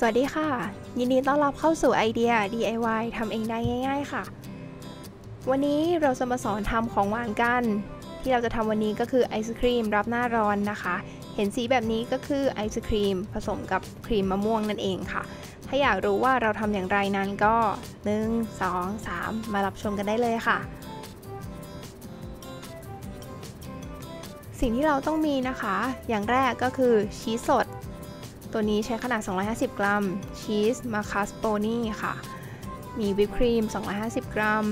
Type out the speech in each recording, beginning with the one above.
สวัสดีค่ะ ยินดีต้อนรับเข้าสู่ไอเดีย DIY ทำเองได้ง่าย ๆ ค่ะ วันนี้เราจะมาสอนทำของหวานกัน ที่เราจะทำวันนี้ก็คือไอศครีมรับหน้าร้อนนะคะ เห็นสีแบบนี้ก็คือไอศครีมผสมกับครีมมะม่วงนั่นเองค่ะ ถ้าอยากรู้ว่าเราทำอย่างไรนั้นก็ 1 2 3 มารับชมกันได้เลยค่ะสิ่งที่เราต้องมีนะคะ อย่างแรกก็คือชีสสด ตัวนี้ใช้ขนาด 250 กรัม ชีสมาคาสโปนี่ค่ะ มีวิปครีม 250 กรัม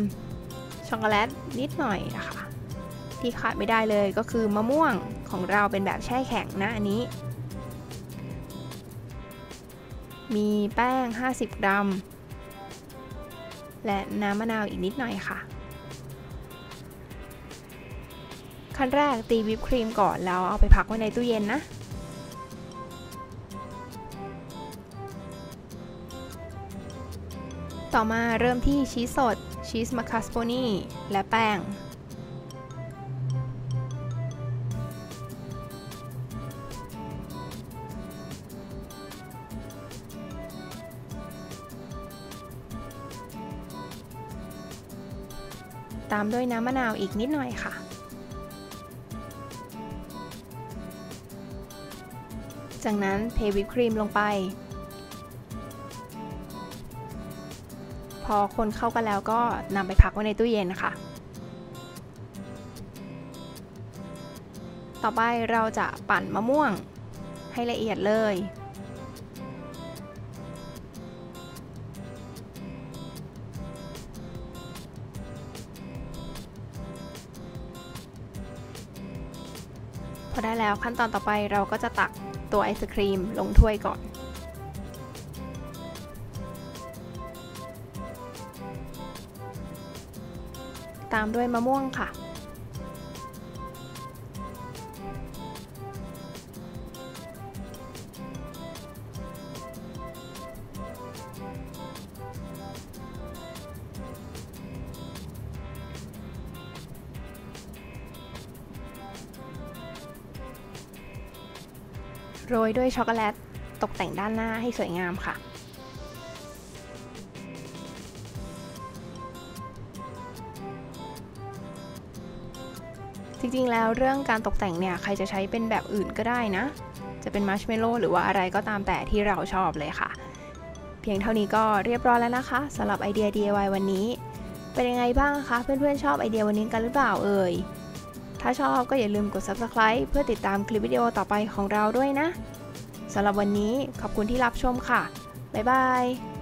ช็อกโกแลตนิดหน่อยนะคะ ที่ขาดไม่ได้เลยก็คือมะม่วงของเราเป็นแบบแช่แข็งนะอันนี้ มีแป้ง 50 กรัม และน้ำมะนาวอีกนิดหน่อยค่ะขั้นแรกตีวิปครีมก่อนแล้วเอาไปพักไว้ในตู้เย็นนะ ต่อมาเริ่มที่ชีสสด ชีสมาคาสโปนีและแป้ง ตามด้วยน้ำมะนาวอีกนิดหน่อยค่ะ จากนั้นเทวิปครีมลงไป พอคนเข้ากันแล้วก็นำไปพักไว้ในตู้เย็นนะคะต่อไปเราจะปั่นมะม่วงให้ละเอียดเลย พอได้แล้วขั้นตอนต่อไปเราก็จะตักตัวไอศครีมลงถ้วยก่อน ตามด้วยมะม่วงค่ะ โรยด้วยช็อกโกแลตตกแต่งด้านหน้าให้สวยงามค่ะ จริงๆ แล้วเรื่องการตกแต่งเนี่ยใครจะใช้เป็นแบบอื่นก็ได้นะ จะเป็นมัชเมลโล่หรือว่าอะไรก็ตามแต่ที่เราชอบเลยค่ะ เพียงเท่านี้ก็เรียบร้อยแล้วนะคะสำหรับไอเดีย DIY วันนี้ เป็นยังไงบ้างคะเพื่อนๆชอบไอเดียวันนี้กันหรือเปล่าเอ่ยถ้าชอบก็อย่าลืมกด subscribe เพื่อติดตามคลิปวิดีโอต่อไปของเราด้วยนะสำหรับวันนี้ขอบคุณที่รับชมค่ะบ๊ายบาย